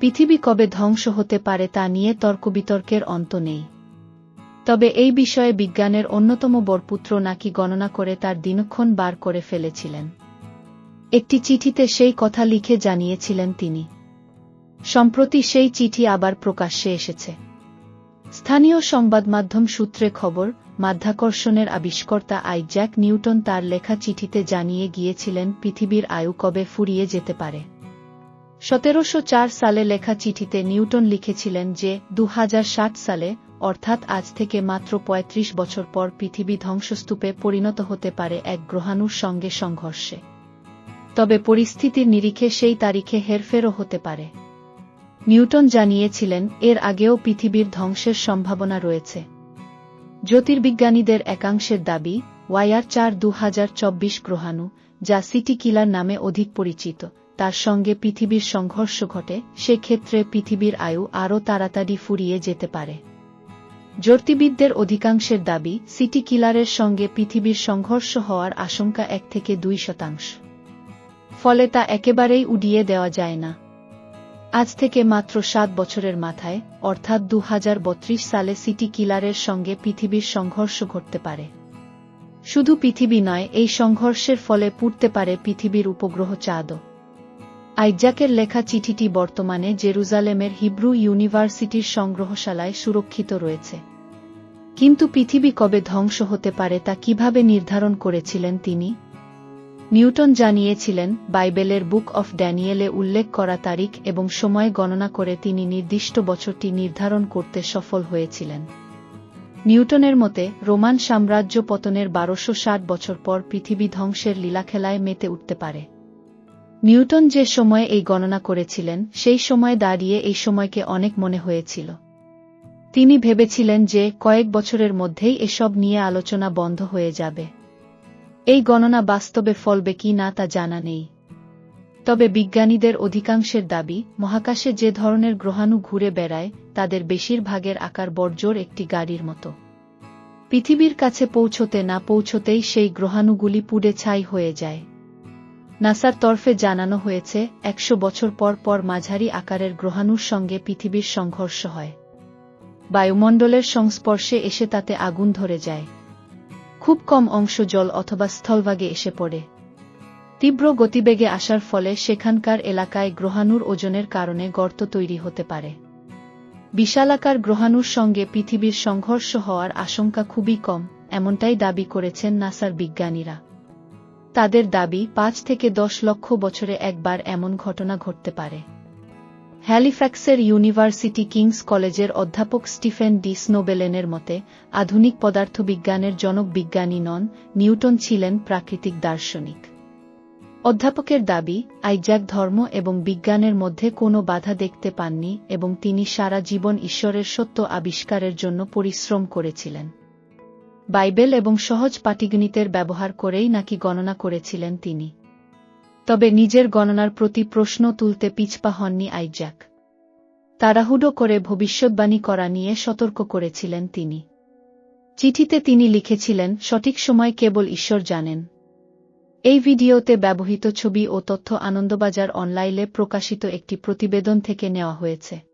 পৃথিবী কবে ধ্বংস হতে পারে তা নিয়ে তর্ক বিতর্কের অন্ত নেই। তবে এই বিষয়ে বিজ্ঞানের অন্যতম বরপুত্র নাকি গণনা করে তার দিনক্ষণ বার করে ফেলেছিলেন। একটি চিঠিতে সেই কথা লিখে জানিয়েছিলেন তিনি। সম্প্রতি সেই চিঠি আবার প্রকাশ্যে এসেছে। স্থানীয় সংবাদমাধ্যম সূত্রে খবর, মাধ্যাকর্ষণের আবিষ্কর্তা আইজ্যাক নিউটন তার লেখা চিঠিতে জানিয়ে গিয়েছিলেন পৃথিবীর আয়ু কবে ফুরিয়ে যেতে পারে। সতেরোশো চার সালে লেখা চিঠিতে নিউটন লিখেছিলেন যে দু হাজার ষাট সালে, অর্থাৎ আজ থেকে মাত্র ৩৫ বছর পর পৃথিবী ধ্বংসস্তূপে পরিণত হতে পারে এক গ্রহাণুর সঙ্গে সংঘর্ষে। তবে পরিস্থিতির নিরিখে সেই তারিখে হেরফেরও হতে পারে। নিউটন জানিয়েছিলেন, এর আগেও পৃথিবীর ধ্বংসের সম্ভাবনা রয়েছে। জ্যোতির্বিজ্ঞানীদের একাংশের দাবি ওয়াইআর চার দু গ্রহাণু, যা সিটি কিলার নামে অধিক পরিচিত তার সঙ্গে পৃথিবীর সংঘর্ষ ঘটে, সেক্ষেত্রে পৃথিবীর আয়ু আরও তাড়াতাড়ি ফুরিয়ে যেতে পারে। জ্যোতির্বিদদের অধিকাংশের দাবি, সিটি কিলারের সঙ্গে পৃথিবীর সংঘর্ষ হওয়ার আশঙ্কা এক থেকে দুই শতাংশ। ফলে তা একেবারেই উড়িয়ে দেওয়া যায় না। আজ থেকে মাত্র সাত বছরের মাথায়, অর্থাৎ দু হাজার বত্রিশ সালে সিটি কিলারের সঙ্গে পৃথিবীর সংঘর্ষ ঘটতে পারে। শুধু পৃথিবী নয়, এই সংঘর্ষের ফলে পুড়তে পারে পৃথিবীর উপগ্রহ চাঁদও। আইজ্যাকের লেখা চিঠিটি বর্তমানে জেরুজালেমের হিব্রু ইউনিভার্সিটির সংগ্রহশালায় সুরক্ষিত রয়েছে। কিন্তু পৃথিবী কবে ধ্বংস হতে পারে তা কীভাবে নির্ধারণ করেছিলেন তিনি? নিউটন জানিয়েছিলেন, বাইবেলের বুক অফ ড্যানিয়েলে উল্লেখ করা তারিখ এবং সময় গণনা করে তিনি নির্দিষ্ট বছরটি নির্ধারণ করতে সফল হয়েছিলেন। নিউটনের মতে, রোমান সাম্রাজ্য পতনের বারোশো বছর পর পৃথিবী ধ্বংসের লীলাখেলায় মেতে উঠতে পারে। নিউটন যে সময়ে এই গণনা করেছিলেন, সেই সময় দাঁড়িয়ে এই সময়কে অনেক মনে হয়েছিল। তিনি ভেবেছিলেন যে, কয়েক বছরের মধ্যেই এসব নিয়ে আলোচনা বন্ধ হয়ে যাবে। এই গণনা বাস্তবে ফলবে কি না তা জানা নেই। তবে বিজ্ঞানীদের অধিকাংশের দাবি, মহাকাশে যে ধরনের গ্রহাণু ঘুরে বেড়ায়, তাদের বেশিরভাগের আকার বর্জোর একটি গাড়ির মতো। পৃথিবীর কাছে পৌঁছতে না পৌঁছতেই সেই গ্রহাণুগুলি পুড়ে ছাই হয়ে যায়। নাসার তরফে জানানো হয়েছে, একশো বছর পর পর মাঝারি আকারের গ্রহাণুর সঙ্গে পৃথিবীর সংঘর্ষ হয়। বায়ুমণ্ডলের সংস্পর্শে এসে তাতে আগুন ধরে যায়। খুব কম অংশ জল অথবা স্থলভাগে এসে পড়ে। তীব্র গতিবেগে আসার ফলে সেখানকার এলাকায় গ্রহাণুর ওজনের কারণে গর্ত তৈরি হতে পারে। বিশালাকার গ্রহাণুর সঙ্গে পৃথিবীর সংঘর্ষ হওয়ার আশঙ্কা খুবই কম, এমনটাই দাবি করেছেন নাসার বিজ্ঞানীরা। তাদের দাবি, পাঁচ থেকে দশ লক্ষ বছরে একবার এমন ঘটনা ঘটতে পারে। হ্যালিফ্যাক্সের ইউনিভার্সিটি কিংস কলেজের অধ্যাপক স্টিফেন ডি স্নোবেলেনের মতে, আধুনিক পদার্থবিজ্ঞানের জনক বিজ্ঞানী নন, নিউটন ছিলেন প্রাকৃতিক দার্শনিক। অধ্যাপকের দাবি, আইজ্যাক ধর্ম এবং বিজ্ঞানের মধ্যে কোনো বাধা দেখতে পাননি এবং তিনি সারা জীবন ঈশ্বরের সত্য আবিষ্কারের জন্য পরিশ্রম করেছিলেন। বাইবেল এবং সহজ পাটিগণিতের ব্যবহার করেই নাকি গণনা করেছিলেন তিনি। তবে নিজের গণনার প্রতি প্রশ্ন তুলতে পিছপা হননি আইজ্যাক। তাড়াহুড়ো করে ভবিষ্যৎবাণী করা নিয়ে সতর্ক করেছিলেন তিনি। চিঠিতে তিনি লিখেছিলেন, সঠিক সময় কেবল ঈশ্বর জানেন। এই ভিডিওতে ব্যবহৃত ছবি ও তথ্য আনন্দবাজার অনলাইনে প্রকাশিত একটি প্রতিবেদন থেকে নেওয়া হয়েছে।